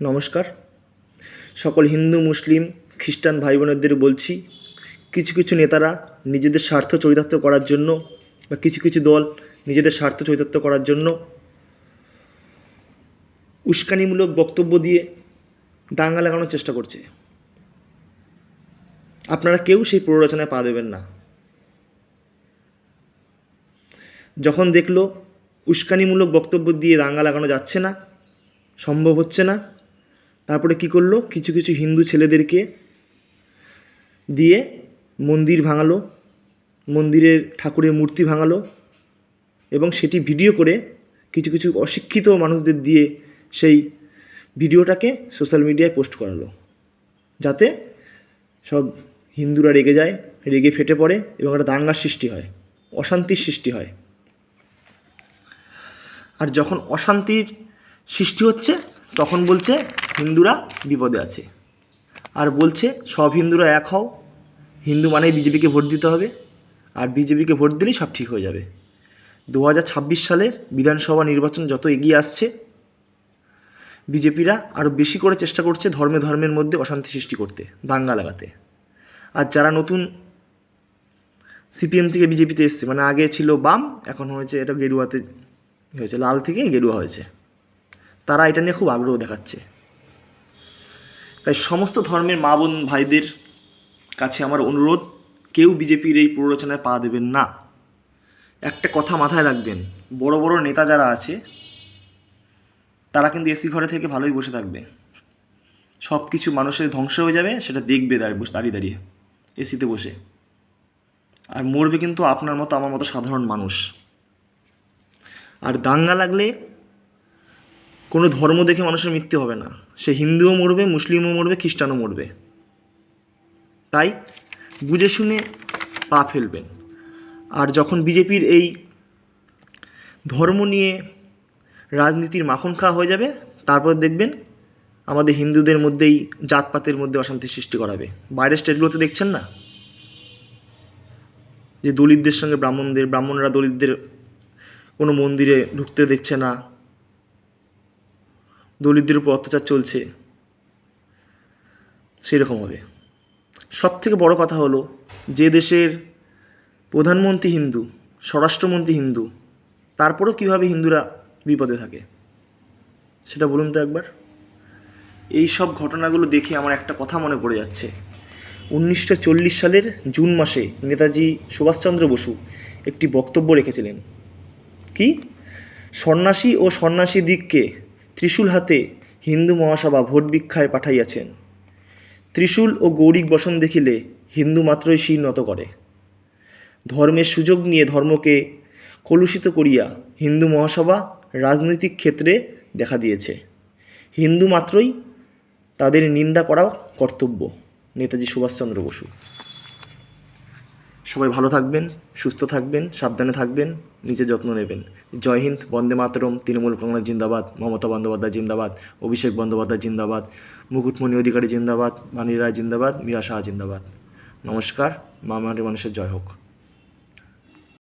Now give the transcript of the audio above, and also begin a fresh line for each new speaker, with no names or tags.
নমস্কার। সকল হিন্দু, মুসলিম, খ্রিস্টান ভাই বোনেদের বলছি, কিছু কিছু নেতারা নিজেদের স্বার্থ চরিতার্থ করার জন্য বা কিছু কিছু দল নিজেদের স্বার্থ চরিতার্থ করার জন্য উস্কানিমূলক বক্তব্য দিয়ে দাঙ্গা লাগানোর চেষ্টা করছে। আপনারা কেউ সেই প্ররোচনায় পা দেবেন না। যখন দেখল উস্কানিমূলক বক্তব্য দিয়ে দাঙ্গা লাগানো যাচ্ছে না, সম্ভব হচ্ছে না তারপরে কি করল? কিছু কিছু হিন্দু ছেলেদেরকে দিয়ে মন্দির ভাঙালো, মন্দিরের ঠাকুরের মূর্তি ভাঙালো এবং সেটি ভিডিও করে কিছু কিছু অশিক্ষিত মানুষদের দিয়ে সেই ভিডিওটাকে সোশ্যাল মিডিয়ায় পোস্ট করালো। যাতে সব হিন্দুরা রেগে যায়, রেগে ফেটে পড়ে এবং একটা দাঙ্গার সৃষ্টি হয়, অশান্তির সৃষ্টি হয়। আর যখন অশান্তির সৃষ্টি হচ্ছে, তখন বলছে হিন্দুরা বিপদে আছে। আর বলছে, সব হিন্দুরা এক হও। হিন্দু মানেই বিজেপিকে ভোট দিতে হবে। আর বিজেপিকে ভোট দিলেই সব ঠিক হয়ে যাবে। দু হাজার ছাব্বিশ সালের বিধানসভা নির্বাচন যত এগিয়ে আসছে, বিজেপিরা আরও বেশি করে চেষ্টা করছে ধর্মে ধর্মের মধ্যে অশান্তি সৃষ্টি করতে, দাঙ্গা লাগাতে। আর যারা নতুন সিপিএম থেকে বিজেপিতে এসছে মানে আগে ছিল বাম, এখন হয়েছে এটা গেরুয়াতে, হয়েছে লাল থেকে গেরুয়া হয়েছে। তারা এটা নিয়ে খুব আগ্রহ দেখাচ্ছে। তাই সমস্ত ধর্মের মা বোন ভাইদের কাছে আমার অনুরোধ, কেউ বিজেপির এই প্ররোচনায় পা দেবেন না। একটা কথা মাথায় রাখবেন, বড় বড় নেতা যারা আছে, তারা কিন্তু এসি ঘরে থেকে ভালোই বসে থাকবে। সব কিছু মানুষের ধ্বংস হয়ে যাবে, সেটা দেখবে দাঁড়িয়ে বসে, দাঁড়িয়ে দাঁড়িয়ে, এসিতে বসে। আর মরবে কিন্তু আপনার মতো, আমার মতো সাধারণ মানুষ। আর দাঙ্গা লাগলে কোনো ধর্ম দেখে মানুষের মৃত্যু হবে না। সে হিন্দুও মরবে, মুসলিমও মরবে, খ্রিস্টানও মরবে। তাই বুঝে শুনে পা ফেলবেন। আর যখন বিজেপির এই ধর্ম নিয়ে রাজনীতির মাখন খাওয়া হয়ে যাবে, তারপর দেখবেন আমাদের হিন্দুদের মধ্যেই জাতপাতের মধ্যে অশান্তি সৃষ্টি করাবে। বাইরের স্টেটগুলোতে দেখছেন না? যে দলিতদের সঙ্গে ব্রাহ্মণদের, ব্রাহ্মণরা দলিতদের কোনো মন্দিরে ঢুকতে দিচ্ছে না। দলিতদের উপর অত্যাচার চলছে, সেরকম হবে। সব থেকে বড় কথা হলো, যে দেশের প্রধানমন্ত্রী হিন্দু, স্বরাষ্ট্রমন্ত্রী হিন্দু, তারপরেও কীভাবে হিন্দুরা বিপদে থাকে, সেটা বলুন তো একবার। এই সব ঘটনাগুলো দেখে আমার একটা কথা মনে পড়ে যাচ্ছে। উনিশশো চল্লিশ সালের জুন মাসে নেতাজি সুভাষচন্দ্র বসু একটি বক্তব্য রেখেছিলেন। কি? সন্ন্যাসী ও সন্ন্যাসী দিককে ত্রিশূল হাতে হিন্দু মহাসভা ভোট ভিক্ষায় পাঠাইয়াছেন। ত্রিশূল ও গৌরিক বসন দেখিলে হিন্দু মাত্রই শির নত করে। ধর্মের সুযোগ নিয়ে ধর্মকে কলুষিত করিয়া হিন্দু মহাসভা রাজনৈতিক ক্ষেত্রে দেখা দিয়েছে। হিন্দু মাত্রই তাদের নিন্দা করা কর্তব্য, নেতাজি সুভাষচন্দ্র বসু। সবাই ভালো থাকবেন, সুস্থ থাকবেন, সাবধানে থাকবেন নিজের যত্ন নেবেন। জয় হিন্দ, বন্দে মাতরম, তৃণমূল কংগ্রেস জিন্দাবাদ, মমতা বন্দ্যোপাধ্যায় জিন্দাবাদ, অভিষেক বন্দ্যোপাধ্যায় জিন্দাবাদ, মুকুটমণি অধিকারী জিন্দাবাদ মানি রায় জিন্দাবাদ, মীরা শাহ জিন্দাবাদ। নমস্কার মামারি মানুষের জয় হোক।